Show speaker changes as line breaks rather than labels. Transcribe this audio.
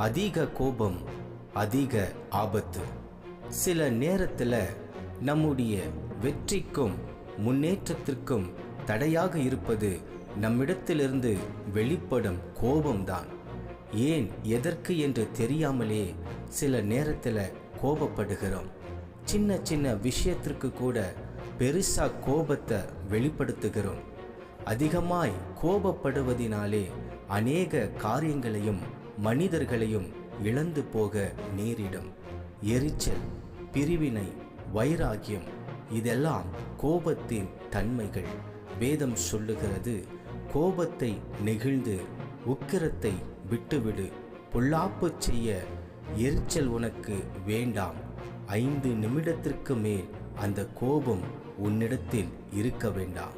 அதிக கோபம் அதிக ஆபத்து. சில நேரத்தில் நம்முடைய வெற்றிக்கும் முன்னேற்றத்திற்கும் தடையாக இருப்பது நம்மிடத்திலிருந்து வெளிப்படும் கோபம்தான். ஏன் எதற்கு என்று தெரியாமலே சில நேரத்தில் கோபப்படுகிறோம். சின்ன சின்ன விஷயத்திற்கு கூட பெருசா கோபத்தை வெளிப்படுத்துகிறோம். அதிகமாய் கோபப்படுவதினாலே அநேக காரியங்களையும் மனிதர்களையும் இழந்து போக நேரிடும். எரிச்சல் பிரிவினை வைராகியம் இதெல்லாம் கோபத்தின் தன்மைகள். வேதம் சொல்லுகிறது கோபத்தை நெகிழ்ந்து உக்கிரத்தை விட்டுவிடு. பொல்லாப்பு செய்ய எரிச்சல் உனக்கு வேண்டாம். ஐந்து நிமிடத்திற்கு மேல் அந்த கோபம் உன்னிடத்தில் இருக்க வேண்டாம்.